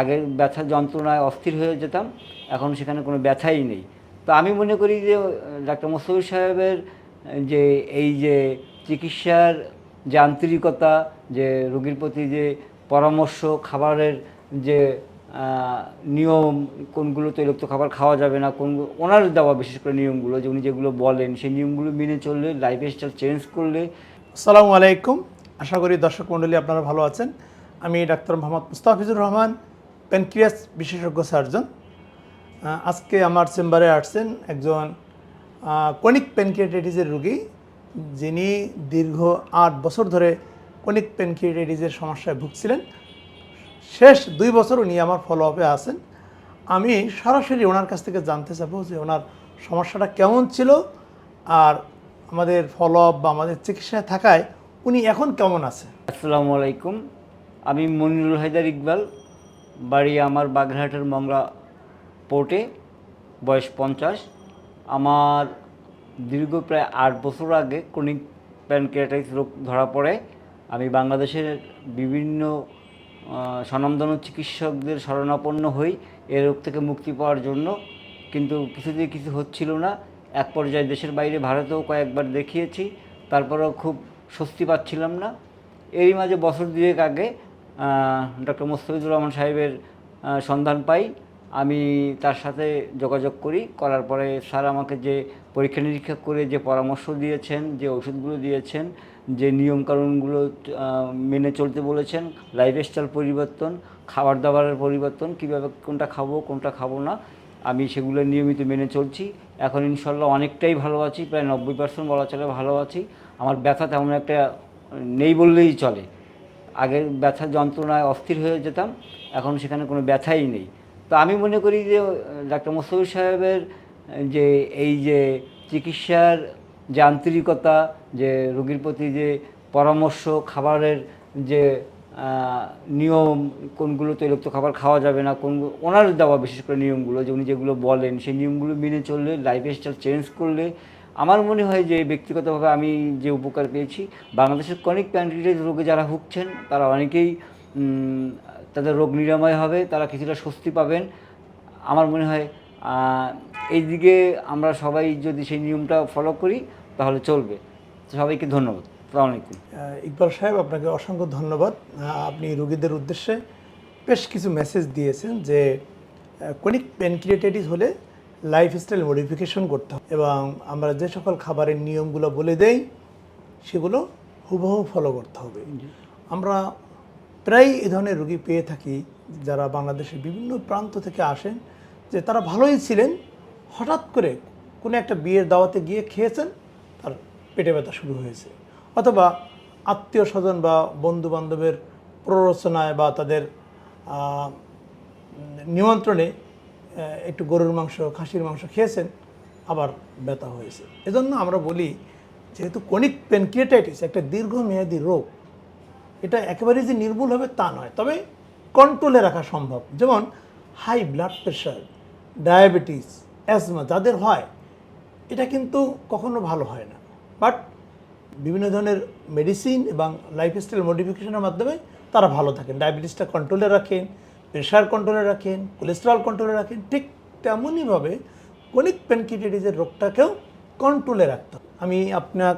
আগে ব্যথা যন্ত্রণায় অস্থির হয়ে যেতাম, এখন সেখানে কোনো ব্যথাই নেই। তো আমি মনে করি যে ডাক্তার মোস্তফিজ সাহেবের যে এই যে চিকিৎসার যে আন্তরিকতা, যে রোগীর প্রতি যে পরামর্শ, খাবারের যে নিয়ম কোনগুলো তৈলাক্ত খাবার খাওয়া যাবে না, কোন, ওনার দেওয়া বিশেষ করে নিয়মগুলো, যে উনি যেগুলো বলেন, সেই নিয়মগুলো মেনে চললে লাইফ স্টাইল চেঞ্জ করলে আসসালামু আলাইকুম। আশা করি দর্শক মণ্ডলী আপনারা ভালো আছেন। আমি ডাক্তার মোহাম্মদ মুস্তাফিজুর রহমান প্যানক্রিয়াস বিশেষজ্ঞ সার্জন আজকে আমার চেম্বারে আসছেন একজন কনিক প্যানক্রিয়াটাইটিসের রুগী, যিনি দীর্ঘ আট বছর ধরে কনিক প্যানক্রিয়াটাইটিসের সমস্যায় ভুগছিলেন। শেষ দুই বছর উনি আমার ফলো আপে আছেন। আমি সরাসরি ওনার কাছ থেকে জানতে চাবো যে ওনার সমস্যাটা কেমন ছিল আর আমাদের ফলো আপ বা আমাদের চিকিৎসায় থাকায় উনি এখন কেমন আছে আসসালামু আলাইকুম। আমি মনিরুল হায়দার ইকবাল বাড়ি আমার বাগেরহাটের মংলা পোর্টে বয়স পঞ্চাশ। আমার দীর্ঘ প্রায় আট বছর আগে ক্রনিক প্যানক্রিয়াটাইটিস রোগ ধরা পড়ে। আমি বাংলাদেশের বিভিন্ন স্বনামধন্য চিকিৎসকদের শরণাপন্ন হই এই রোগ থেকে মুক্তি পাওয়ার জন্য। কিন্তু কিছুতেই কিছু হচ্ছিল না। এক পর্যায়ে দেশের বাইরে ভারতেও কয়েকবার দেখিয়েছি। তারপরেও খুব স্বস্তি পাচ্ছিলাম না। এরই মাঝে বছর দুয়েক আগে ডক্টর মোস্তফিজুর রহমান সাহেবের সন্ধান পাই। আমি তার সাথে যোগাযোগ করি। করার পরে স্যার আমাকে যে পরীক্ষা নিরীক্ষা করে যে পরামর্শ দিয়েছেন, যে ওষুধগুলো দিয়েছেন, যে নিয়মকানুনগুলো মেনে চলতে বলেছেন লাইফস্টাইল পরিবর্তন খাবার দাবারের পরিবর্তন, কীভাবে কোনটা খাব কোনটা খাব না, আমি সেগুলো নিয়মিত মেনে চলছি। এখন ইনশাল্লাহ অনেকটাই ভালো আছি, প্রায় নব্বই পার্সেন্ট বলা চলে ভালো আছি। আমার ব্যথা তেমন একটা নেই বললেই চলে। আগে ব্যথা যন্ত্রণায় অস্থির হয়ে যেতাম, এখন সেখানে কোনো ব্যথাই নেই। তো আমি মনে করি যে ডাক্তার মোস্তফিজ সাহেবের যে এই যে চিকিৎসার যে আন্তরিকতা যে রোগীর প্রতি যে পরামর্শ, খাবারের যে নিয়ম, কোনগুলো তৈলাক্ত খাবার খাওয়া যাবে না, কোন, ওনার দেওয়া বিশেষ করে নিয়মগুলো, যে উনি যেগুলো বলেন, সেই নিয়মগুলো মেনে চললে লাইফ স্টাইল চেঞ্জ করলে আমার মনে হয় যে ব্যক্তিগতভাবে আমি যে উপকার পেয়েছি বাংলাদেশের কনিক প্যানক্রিয়াস রোগে যারা ভুগছেন তারা অনেকেই তাদের রোগ নিরাময় হবে তারা কিছুটা স্বস্তি পাবেন। আমার মনে হয় আহ, এই দিকে আমরা সবাই যদি সেই নিয়মটা ফলো করি তাহলে চলবে। সবাইকে ধন্যবাদ। আলাইকুম। ইকবাল সাহেব আপনাকে অসংখ্য ধন্যবাদ। আপনি রোগীদের উদ্দেশ্যে বেশ কিছু মেসেজ দিয়েছেন যে কনিক প্যানক্রিয়েটাইটিস হলে লাইফস্টাইল মডিফিকেশন করতে হবে। এবং আমরা যে সকল খাবারের নিয়মগুলো বলে দেই সেগুলো হুবহু ফলো করতে হবে। আমরা প্রায় এ ধরনের রোগী পেয়ে থাকি যারা বাংলাদেশের বিভিন্ন প্রান্ত থেকে আসেন যে তারা ভালোই ছিলেন হঠাৎ করে কোনো একটা বিয়ের দাওয়াতে গিয়ে খেয়েছেন তার পেটে ব্যথা শুরু হয়েছে। অথবা আত্মীয় স্বজন বা বন্ধু বান্ধবের প্ররোচনায় বা তাদের নিমন্ত্রণে একটু গরুর মাংস, খাসির মাংস খেয়েছেন, আবার ব্যথা হয়েছে। এজন্য আমরা বলি, যেহেতু কনিক প্যানক্রিয়েটাইটিস একটা দীর্ঘমেয়াদী রোগ, এটা একেবারে যে নির্মূল হবে তা নয়, তবে কন্ট্রোলে রাখা সম্ভব। যেমন high blood pressure diabetes asthma যাদের হয়, এটা কিন্তু কখনো ভালো হয় না। বাট বিভিন্ন ধরনের মেডিসিন এবং লাইফস্টাইল মডিফিকেশনের মাধ্যমে তারা ভালো থাকেন। ডায়াবেটিসটা কন্ট্রোলে রাখেন প্রেশার কন্ট্রোলে রাখেন, কোলেস্টেরল কন্ট্রোলে রাখেন, ঠিক তেমনইভাবে কনিক প্যানক্রিয়েটাইটিসের রোগটাকেও কন্ট্রোলে রাখতে আমি আপনার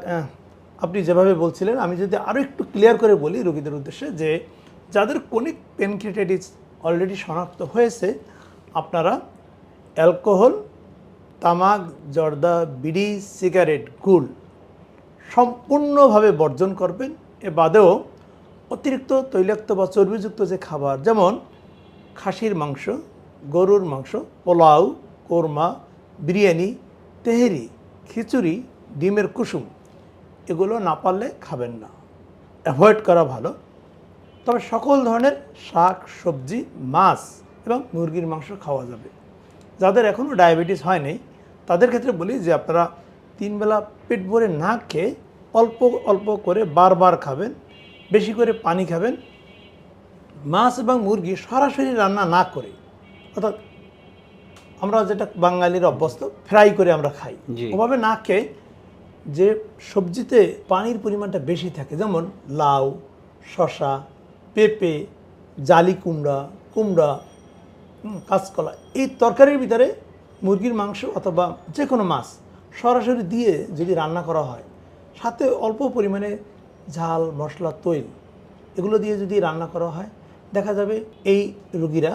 আপনি যেভাবে বলছিলেন, আমি যদি আরও একটু ক্লিয়ার করে বলি রোগীদের উদ্দেশ্যে যে যাদের কনিক প্যানক্রিয়েটাইটিস অলরেডি শনাক্ত হয়েছে, আপনারা অ্যালকোহল তামাক, জর্দা, বিড়ি সিগারেট গুল সম্পূর্ণভাবে বর্জন করবেন। এ বাদেও অতিরিক্ত তৈলাক্ত বা চর্বিযুক্ত যে খাবার, যেমন খাসির মাংস, গরুর মাংস, পোলাও, কোরমা, বিরিয়ানি, তেহেরি, খিচুড়ি, ডিমের কুসুম, এগুলো না পারলে খাবেন না। অ্যাভয়েড করা ভালো। তবে সকল ধরনের শাক, সবজি, মাছ এবং মুরগির মাংস খাওয়া যাবে। যাদের এখনও ডায়াবেটিস হয়নি, তাদের ক্ষেত্রে বলি যে আপনারা তিনবেলা পেট ভরে না খেয়ে অল্প অল্প করে বারবার খাবেন, বেশি করে পানি খাবেন মাছ এবং মুরগি সরাসরি রান্না না করে অর্থাৎ আমরা যেটা বাঙালির অভ্যস্ত ফ্রাই করে আমরা খাই। ওভাবে না খেয়ে যে সবজিতে পানির পরিমাণটা বেশি থাকে যেমন লাউ শশা পেঁপে জালি কুমড়া কুমড়া কাঁচকলা এই তরকারির ভিতরে মুরগির মাংস অথবা যে কোনো মাছ সরাসরি দিয়ে যদি রান্না করা হয় সাথে অল্প পরিমাণে ঝাল মশলা তৈল এগুলো দিয়ে যদি রান্না করা হয় দেখা যাবে এই রুগীরা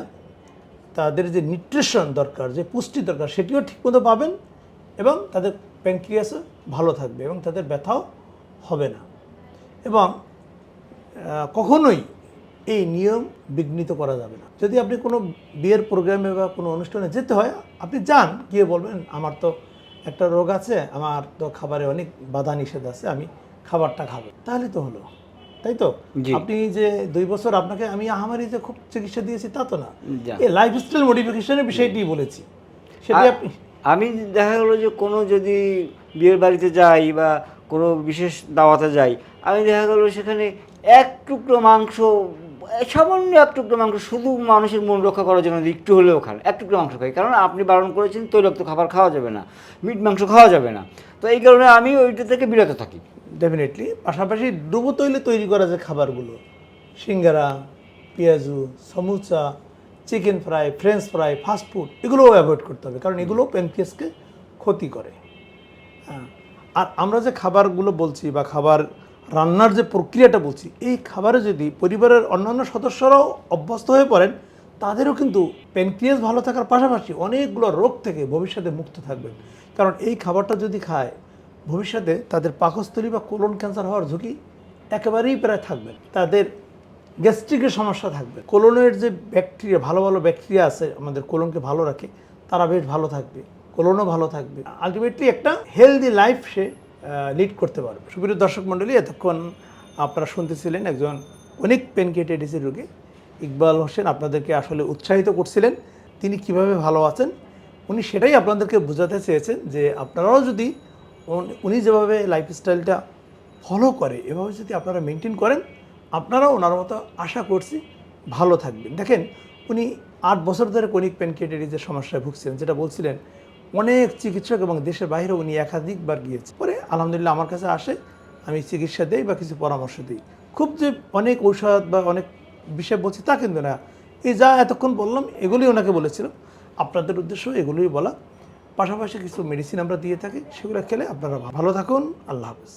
তাদের যে নিউট্রিশন দরকার, যে পুষ্টি দরকার, সেটিও ঠিকমতো পাবেন এবং তাদের প্যানক্রিয়াসও ভালো থাকবে এবং তাদের ব্যথাও হবে না। এবং কখনোই এই নিয়ম বিঘ্নিত করা যাবে না। যদি আপনি কোনো বিয়ের প্রোগ্রামে বা কোনো অনুষ্ঠানে যেতে হয়, আপনি যান, গিয়ে বলবেন, আমার তো একটা রোগ আছে, আমার তো খাবারে অনেক বাধা নিষেধ আছে, আমি খাবারটা খাব। তাহলে তো হলো। তাই তো? আপনি যে দুই বছর আপনাকে আমি আহামারি যে খুব চিকিৎসা দিয়েছি তা তো না। এই লাইফস্টাইল মডিফিকেশনের বিষয়টি বলেছি। সেটি আপনি আমি দেখা গেলো যে কোনো যদি বিয়ের বাড়িতে যাই বা কোনো বিশেষ দাওয়াতে যাই আমি দেখা গেলো সেখানে এক টুকরো মাংস সামান্য এক টুকরো মাংস শুধু মানুষের মন রক্ষা করার জন্য একটু হলেও খান। এক টুকরো মাংস খাই। কারণ আপনি বারণ করেছেন তৈলাক্ত খাবার খাওয়া যাবে না মিট মাংস খাওয়া যাবে না। তো এই কারণে আমি ওইটা থেকে বিরত থাকি। ডেফিনেটলি পাশাপাশি ডুবো তৈলে তৈরি করা যে খাবারগুলো, সিঙ্গারা, পেঁয়াজু, samucha chicken fry French fry fast food এগুলোও অ্যাভয়েড করতে হবে। কারণ এগুলো প্যানক্রিয়াসকে ক্ষতি করে। হ্যাঁ। আর আমরা যে খাবারগুলো বলছি বা খাবার রান্নার যে প্রক্রিয়াটা বলছি, এই খাবারে যদি পরিবারের অন্যান্য সদস্যরাও অভ্যস্ত হয়ে পড়েন, তাদেরও কিন্তু প্যানক্রিয়াস ভালো থাকার পাশাপাশি অনেকগুলো রোগ থেকে ভবিষ্যতে মুক্ত থাকবেন। কারণ এই খাবারটা যদি খায় ভবিষ্যতে তাদের পাকস্থলী বা কোলন ক্যান্সার হওয়ার ঝুঁকি একেবারেই প্রায় থাকবে তাদের গ্যাস্ট্রিকের সমস্যা থাকবে। কোলনের যে ব্যাকটেরিয়া, ভালো ভালো ব্যাকটেরিয়া আছে, আমাদের কোলনকে ভালো রাখে, তারা বেশ ভালো থাকবে, কোলনও ভালো থাকবে। আলটিমেটলি একটা হেলদি লাইফ সে লিড করতে পারবে। সুপ্রিয় দর্শক মণ্ডলী, এতক্ষণ আপনারা শুনতেছিলেন একজন অনেক পেনকেটাইটিসের রোগী। ইকবাল হোসেন আপনাদেরকে আসলে উৎসাহিত করছিলেন, তিনি কীভাবে ভালো আছেন, উনি সেটাই আপনাদেরকে বোঝাতে চেয়েছেন যে আপনারাও যদি উনি- যেভাবে লাইফস্টাইলটা ফলো করে, এভাবে যদি আপনারা মেনটেন করেন, আপনারাও ওনার মতো আশা করছি ভালো থাকবেন। দেখেন, উনি আট বছর ধরে কনিক প্যানক্রিয়াটাইটিসের সমস্যায় ভুগছিলেন, যেটা বলছিলেন, অনেক চিকিৎসক এবং দেশের বাইরে উনি একাধিকবার গিয়েছে পরে আলহামদুলিল্লাহ আমার কাছে আসে, আমি চিকিৎসা দিই বা কিছু পরামর্শ দিই। খুব যে অনেক ঔষধ বা অনেক বিষয় বলছি তা কিন্তু না। এই যা এতক্ষণ বললাম এগুলি ওনাকে বলেছিলাম আপনাদের উদ্দেশ্য এগুলোই বলা। পাশাপাশি কিছু মেডিসিন আমরা দিয়ে থাকি সেগুলো খেলে আপনারা ভালো থাকুন। আল্লাহ হাফেজ।